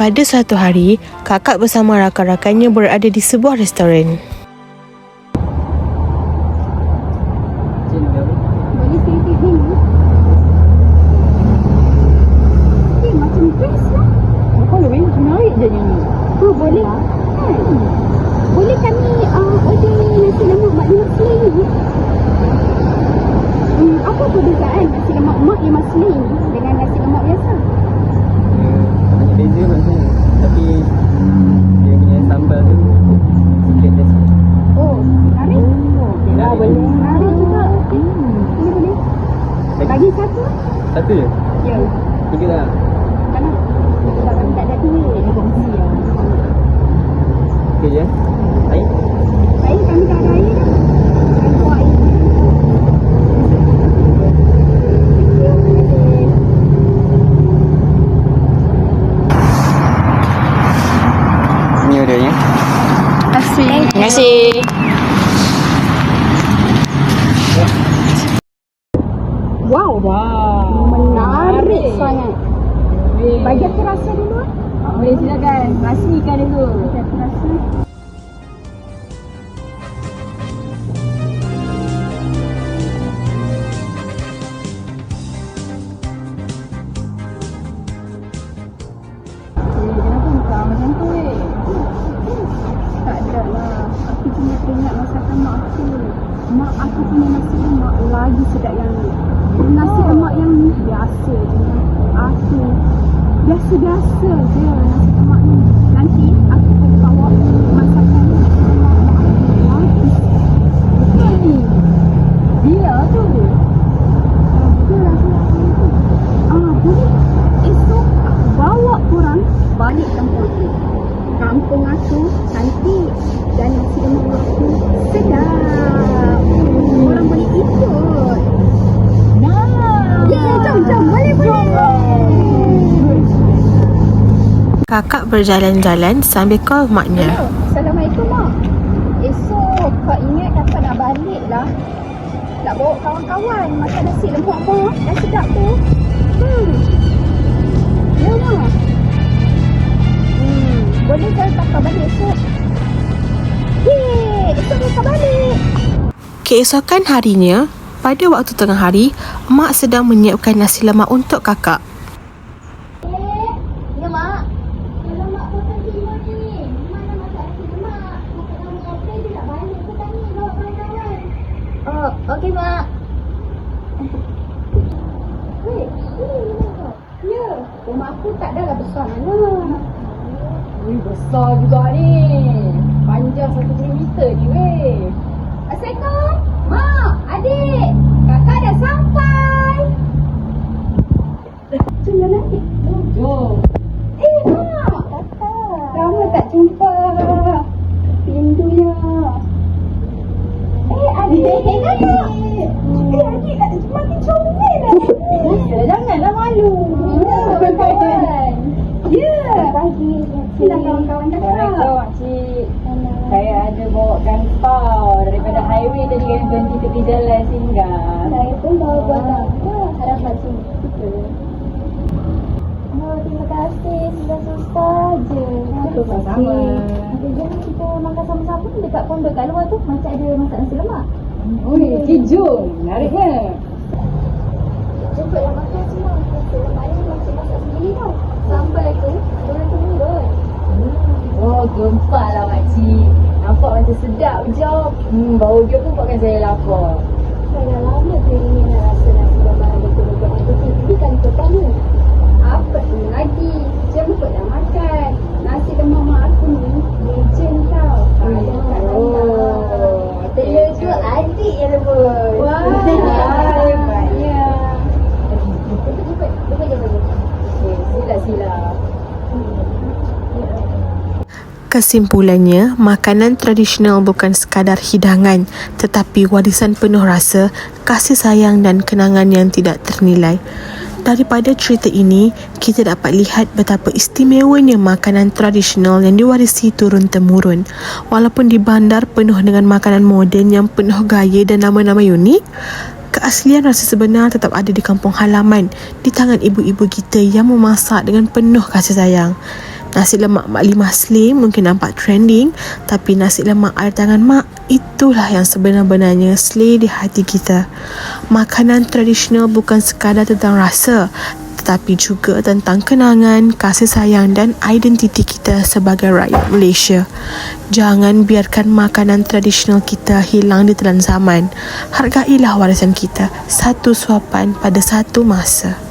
Pada suatu hari, kakak bersama rakan-rakannya berada di sebuah restoran. Boleh sedikit dulu. Eh, macam best satu. Je Ya. Tiga lah Tak nak. Sebab kami tak ada duit. Dia kongsi lah. Okey je Air Air kami tak ada air dah. Ni ordernya Terima kasih. Wow. Wow. Menarik Mak aku punya nasi lemak lagi sedap yang ni. Nasi lemak yang ni biasa je. Aku biasa-biasa je nasi lemak ni. Nanti Kakak berjalan-jalan sambil call maknya. Hello. Assalamualaikum, Mak. Esok kau ingat kakak nak balik lah. Nak bawa kawan-kawan makan nasi lemak mak. Dah sedap tu. Hmm. Ya, Mak. Hmm. Boleh ke kakak balik esok? Yeay, esok kakak balik. Keesokan harinya, pada waktu tengah hari, mak sedang menyiapkan nasi lemak untuk kakak. Eh, ya, Mak. Kalau Mak makan timur ni, mana masak nasi lemak? Masak nama kafe dia nak balik ke tadi bawa kawan-kawan? Okey, Mak. Weh, rumah kau? Ya, rumah aku tak adalah besar mana. Ui, besar juga ni. Panjang satu kilometer ni weh. Assalamualaikum. Mak, adik. Kakak dah sampai. Jom ni. Jom. Eh, Mak. Kakak. Lama tak jumpa. Makcik. Saya ada bawakan kau daripada highway tadi kan berhenti tepi jalan singgah. Saya pun bawa buat apa? Harap macam kita. Oh, terima kasih. Susah-susah je. Sama-sama. Ada jom kita makan sama-sama dekat pondok kat luar tu. Macam ada masak nasi lemak. Ui, cik jom. Menariknya. Cepatlah makan semua. Nasi lemak ni macam masak sendiri tau. Sambal tu, orang turun. Oh, gempak lah makcik. Nampak macam sedap jom. Hmm, bau dia pun buatkan saya lapar. Saya dah lama teringin nak rasa nasi lemak betul-betul itu TV kali pertama. Apa tu lagi? Jemputlah makan. Nasi lemak mak aku ni legend tau. Tak ada kat Oh, Telur tu adik yang rebus. Wah, hebatnya. Cepat, cepat, cepat, cepat. Okay, sila-sila. Kesimpulannya, makanan tradisional bukan sekadar hidangan tetapi warisan penuh rasa, kasih sayang dan kenangan yang tidak ternilai. Daripada cerita ini, kita dapat lihat betapa istimewanya makanan tradisional yang diwarisi turun-temurun. Walaupun di bandar penuh dengan makanan moden yang penuh gaya dan nama-nama unik, keaslian rasa sebenar tetap ada di kampung halaman, di tangan ibu-ibu kita yang memasak dengan penuh kasih sayang. Nasi lemak Mak Limah Slim mungkin nampak trending tapi nasi lemak air tangan mak itulah yang sebenar-benarnya slay di hati kita. Makanan tradisional bukan sekadar tentang rasa tetapi juga tentang kenangan, kasih sayang dan identiti kita sebagai rakyat Malaysia. Jangan biarkan makanan tradisional kita hilang di telan zaman. Hargailah warisan kita satu suapan pada satu masa.